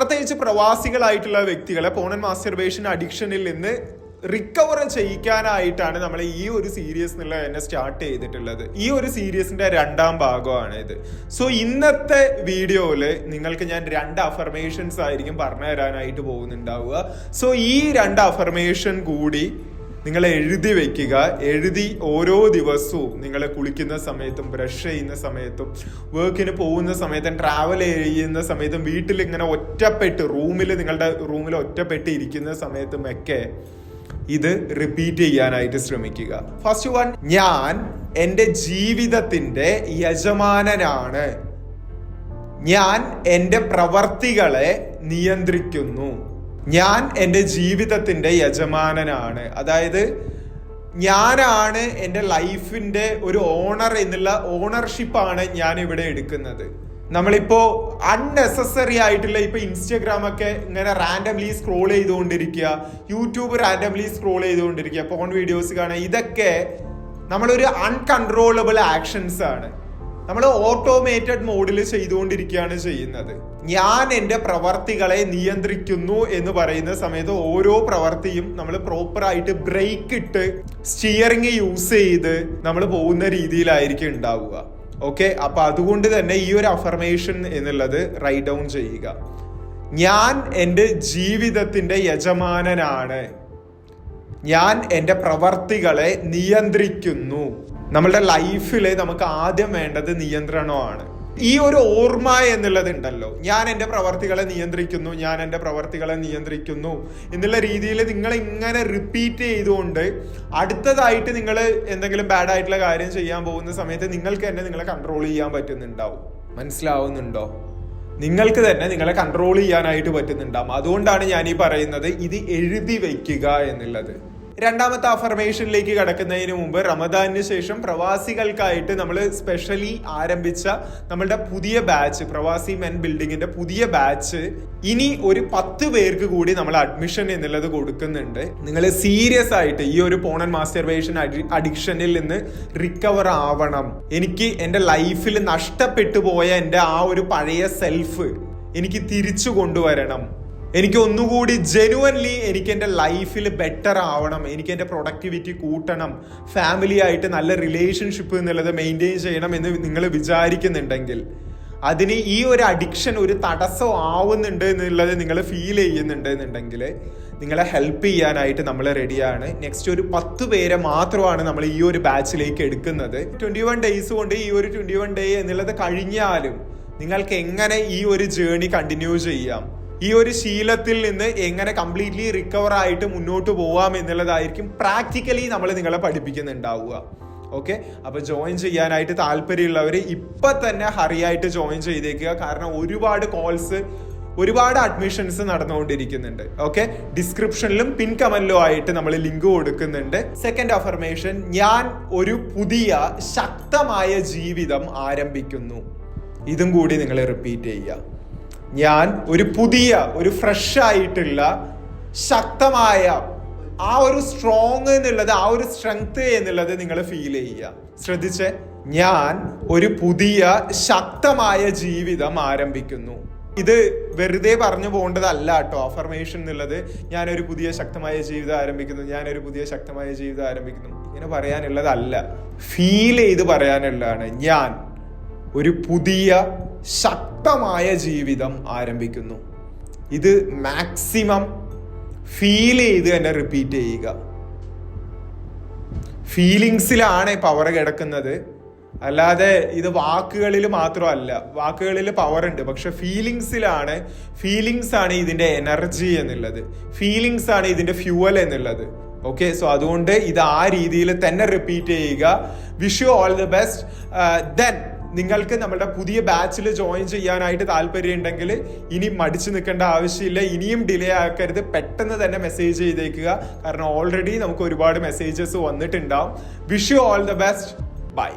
പ്രത്യേകിച്ച് പ്രവാസികളായിട്ടുള്ള വ്യക്തികളെ പോണൻ മാസ്റ്റർബേഷൻ അഡിക്ഷനിൽ നിന്ന് റിക്കവർ ചെയ്യിക്കാനായിട്ടാണ് നമ്മൾ ഈ ഒരു സീരീസ് എന്നുള്ള തന്നെ സ്റ്റാർട്ട് ചെയ്തിട്ടുള്ളത്. ഈ ഒരു സീരീസിന്റെ രണ്ടാം ഭാഗമാണ് ഇത് സോ ഇന്നത്തെ വീഡിയോയിൽ നിങ്ങൾക്ക് ഞാൻ രണ്ട് അഫർമേഷൻസ് ആയിരിക്കും പറഞ്ഞു തരാനായിട്ട് പോകുന്നുണ്ടാവുക. സോ ഈ രണ്ട് അഫർമേഷൻ കൂടി നിങ്ങൾ എഴുതി വയ്ക്കുക. എഴുതി ഓരോ ദിവസവും നിങ്ങൾ കുളിക്കുന്ന സമയത്തും ബ്രഷ് ചെയ്യുന്ന സമയത്തും വർക്കിന് പോകുന്ന സമയത്തും ട്രാവൽ ചെയ്യുന്ന സമയത്തും വീട്ടിൽ ഇങ്ങനെ ഒറ്റപ്പെട്ട് റൂമിൽ നിങ്ങളുടെ റൂമിൽ ഒറ്റപ്പെട്ട് ഇരിക്കുന്ന സമയത്തും ഒക്കെ ഇത് റിപ്പീറ്റ് ചെയ്യാനായിട്ട് ശ്രമിക്കുക. ഫസ്റ്റ് വൺ ഞാൻ എന്റെ ജീവിതത്തിന്റെ യജമാനനാണ്. ഞാൻ എന്റെ പ്രവർത്തികളെ നിയന്ത്രിക്കുന്നു. ഞാൻ എന്റെ ജീവിതത്തിന്റെ യജമാനനാണ്. അതായത് ഞാനാണ് എന്റെ ലൈഫിന്റെ ഒരു ഓണർ എന്നുള്ള ഓണർഷിപ്പാണ് ഞാൻ ഇവിടെ എടുക്കുന്നത്. നമ്മളിപ്പോൾ അൺനെസസറി ആയിട്ടുള്ള ഇപ്പോൾ ഇൻസ്റ്റഗ്രാം ഒക്കെ ഇങ്ങനെ റാൻഡംലി സ്ക്രോൾ ചെയ്തുകൊണ്ടിരിക്കുക യൂട്യൂബ് റാൻഡംലി സ്ക്രോൾ ചെയ്തുകൊണ്ടിരിക്കുക പോൺ വീഡിയോസ് കാണുക ഇതൊക്കെ നമ്മളൊരു അൺകൺട്രോളബിൾ ആക്ഷൻസ് ആണ്. നമ്മൾ ഓട്ടോമേറ്റഡ് മോഡിൽ ചെയ്തുകൊണ്ടിരിക്കുകയാണ് ചെയ്യുന്നത്. ഞാൻ എന്റെ പ്രവർത്തികളെ നിയന്ത്രിക്കുന്നു എന്ന് പറയുന്ന സമയത്ത് ഓരോ പ്രവർത്തിയും നമ്മൾ പ്രോപ്പറായിട്ട് ബ്രേക്ക് ഇട്ട് സ്റ്റിയറിങ് യൂസ് ചെയ്ത് നമ്മൾ പോകുന്ന രീതിയിലായിരിക്കും ഉണ്ടാവുക. ഓക്കെ അപ്പം അതുകൊണ്ട് തന്നെ ഈ ഒരു അഫർമേഷൻ എന്നുള്ളത് റൈറ്റ് ഡൗൺ ചെയ്യുക. ഞാൻ എന്റെ ജീവിതത്തിന്റെ യജമാനനാണ്. ഞാൻ എന്റെ പ്രവർത്തികളെ നിയന്ത്രിക്കുന്നു. നമ്മളുടെ ലൈഫിൽ നമുക്ക് ആദ്യം വേണ്ടത് നിയന്ത്രണമാണ്. ഈ ഒരു ഓർമ്മ എന്നുള്ളത് ഉണ്ടല്ലോ. ഞാൻ എന്റെ പ്രവർത്തികളെ നിയന്ത്രിക്കുന്നു ഞാൻ എന്റെ പ്രവർത്തികളെ നിയന്ത്രിക്കുന്നു എന്നുള്ള രീതിയിൽ നിങ്ങൾ ഇങ്ങനെ റിപ്പീറ്റ് ചെയ്തുകൊണ്ട് അടുത്തതായിട്ട് നിങ്ങൾ എന്തെങ്കിലും ബാഡ് ആയിട്ടുള്ള കാര്യം ചെയ്യാൻ പോകുന്ന സമയത്ത് നിങ്ങൾക്ക് തന്നെ നിങ്ങളെ കൺട്രോൾ ചെയ്യാൻ പറ്റുന്നുണ്ടാവും. മനസ്സിലാവുന്നുണ്ടോ? നിങ്ങൾക്ക് തന്നെ നിങ്ങളെ കൺട്രോൾ ചെയ്യാനായിട്ട് പറ്റുന്നുണ്ടാവും. അതുകൊണ്ടാണ് ഞാൻ ഈ പറയുന്നത് ഇത് എഴുതി വയ്ക്കുക എന്നുള്ളത്. രണ്ടാമത്തെ അഫർമേഷനിലേക്ക് കടക്കുന്നതിന് മുമ്പ് റമദാനിന് ശേഷം പ്രവാസികൾക്കായിട്ട് നമ്മൾ സ്പെഷ്യലി ആരംഭിച്ച നമ്മളുടെ പുതിയ ബാച്ച് പ്രവാസി മെൻ ബിൽഡിങ്ങിന്റെ പുതിയ ബാച്ച് ഇനി ഒരു പത്ത് പേർക്ക് കൂടി നമ്മൾ അഡ്മിഷൻ എന്നുള്ളത് കൊടുക്കുന്നുണ്ട്. നിങ്ങൾ സീരിയസ് ആയിട്ട് ഈ ഒരു പോണൻ മാസ്റ്റർവേഷൻ അഡിക്ഷനിൽ നിന്ന് റിക്കവർ ആവണം. എനിക്ക് എന്റെ ലൈഫിൽ നഷ്ടപ്പെട്ടു പോയ എന്റെ ആ ഒരു പഴയ സെൽഫ് എനിക്ക് തിരിച്ചു കൊണ്ടുവരണം. എനിക്ക് ഒന്നുകൂടി ജെനുവൻലി എനിക്ക് എന്റെ ലൈഫിൽ ബെറ്റർ ആവണം എനിക്ക് എന്റെ പ്രൊഡക്ടിവിറ്റി കൂട്ടണം ഫാമിലി ആയിട്ട് നല്ല റിലേഷൻഷിപ്പ് എന്നുള്ളത് മെയിന്റെയിൻ ചെയ്യണം എന്ന് നിങ്ങൾ വിചാരിക്കുന്നുണ്ടെങ്കിൽ അതിന് ഈ ഒരു അഡിക്ഷൻ ഒരു തടസ്സം ആവുന്നുണ്ട് എന്നുള്ളത് നിങ്ങൾ ഫീൽ ചെയ്യുന്നുണ്ട് എന്നുണ്ടെങ്കിൽ നിങ്ങളെ ഹെൽപ്പ് ചെയ്യാനായിട്ട് നമ്മൾ റെഡിയാണ് നെക്സ്റ്റ് ഒരു പത്ത് പേരെ മാത്രമാണ് നമ്മൾ ഈ ഒരു ബാച്ചിലേക്ക് എടുക്കുന്നത്. ട്വന്റി വൺ ഡേയ്സ് കൊണ്ട് ഈ ഒരു ട്വന്റി വൺ ഡേ എന്നുള്ളത് കഴിഞ്ഞാലും നിങ്ങൾക്ക് എങ്ങനെ ഈ ഒരു ജേണി കണ്ടിന്യൂ ചെയ്യാം? ഈ ഒരു ശീലത്തിൽ നിന്ന് എങ്ങനെ കംപ്ലീറ്റ്ലി റിക്കവർ ആയിട്ട് മുന്നോട്ട് പോവാം എന്നുള്ളതായിരിക്കും പ്രാക്ടിക്കലി നമ്മൾ നിങ്ങളെ പഠിപ്പിക്കുന്നുണ്ടാവുക. ഓക്കെ അപ്പൊ ജോയിൻ ചെയ്യാനായിട്ട് താല്പര്യമുള്ളവർ ഇപ്പൊ തന്നെ ഹറിയായിട്ട് ജോയിൻ ചെയ്തേക്കുക. കാരണം ഒരുപാട് കോൾസ് ഒരുപാട് അഡ്മിഷൻസ് നടന്നുകൊണ്ടിരിക്കുന്നുണ്ട്. ഓക്കെ ഡിസ്ക്രിപ്ഷനിലും പിൻ കമന്റിലും ആയിട്ട് നമ്മൾ ലിങ്ക് കൊടുക്കുന്നുണ്ട്. സെക്കൻഡ് അഫർമേഷൻ ഞാൻ ഒരു പുതിയ ശക്തമായ ജീവിതം ആരംഭിക്കുന്നു. ഇതും കൂടി നിങ്ങൾ റിപ്പീറ്റ് ചെയ്യുക. ഞാൻ ഒരു പുതിയ ഒരു ഫ്രഷ് ആയിട്ടുള്ള ശക്തമായ ആ ഒരു സ്ട്രോങ് എന്നുള്ളത് ആ ഒരു സ്ട്രെങ്ത് എന്നുള്ളത് നിങ്ങൾ ഫീൽ ചെയ്യുക. ശ്രദ്ധിച്ച്? ഞാൻ ഒരു പുതിയ ശക്തമായ ജീവിതം ആരംഭിക്കുന്നു. ഇത് വെറുതെ പറഞ്ഞു പോകേണ്ടതല്ല കേട്ടോ. അഫർമേഷൻ എന്നുള്ളത് ഞാനൊരു പുതിയ ശക്തമായ ജീവിതം ആരംഭിക്കുന്നു ഞാനൊരു പുതിയ ശക്തമായ ജീവിതം ആരംഭിക്കുന്നു. ഇങ്ങനെ പറയാനുള്ളതല്ല. ഫീൽ ചെയ്ത് പറയാനുള്ളതാണ്. ഞാൻ ഒരു പുതിയ ശക്തമായ ജീവിതം ആരംഭിക്കുന്നു. ഇത് മാക്സിമം ഫീൽ ചെയ്ത് തന്നെ റിപ്പീറ്റ് ചെയ്യുക. ഫീലിങ്സിലാണ് പവർ കിടക്കുന്നത്. അല്ലാതെ ഇത് വാക്കുകളിൽ മാത്രമല്ല. വാക്കുകളിൽ പവർ ഉണ്ട്. പക്ഷെ ഫീലിങ്സിലാണ് ഫീലിങ്സ് ആണ് ഇതിന്റെ എനർജി എന്നുള്ളത്. ഫീലിങ്സ് ആണ് ഇതിന്റെ ഫ്യൂവൽ എന്നുള്ളത്. ഓക്കെ സോ അതുകൊണ്ട് ഇത് ആ രീതിയിൽ തന്നെ റിപ്പീറ്റ് ചെയ്യുക. Wish you all the best then നിങ്ങൾക്ക് നമ്മുടെ പുതിയ ബാച്ചിൽ ജോയിൻ ചെയ്യാനായിട്ട് താല്പര്യം ഉണ്ടെങ്കിൽ ഇനി മടിച്ചു നിൽക്കേണ്ട ആവശ്യമില്ല. ഇനിയും ഡിലേ ആക്കരുത്. പെട്ടെന്ന് തന്നെ മെസ്സേജ് ചെയ്തേക്കുക. കാരണം ഓൾറെഡി നമുക്ക് ഒരുപാട് മെസ്സേജസ് വന്നിട്ടുണ്ടാവും. Wish you all the best bye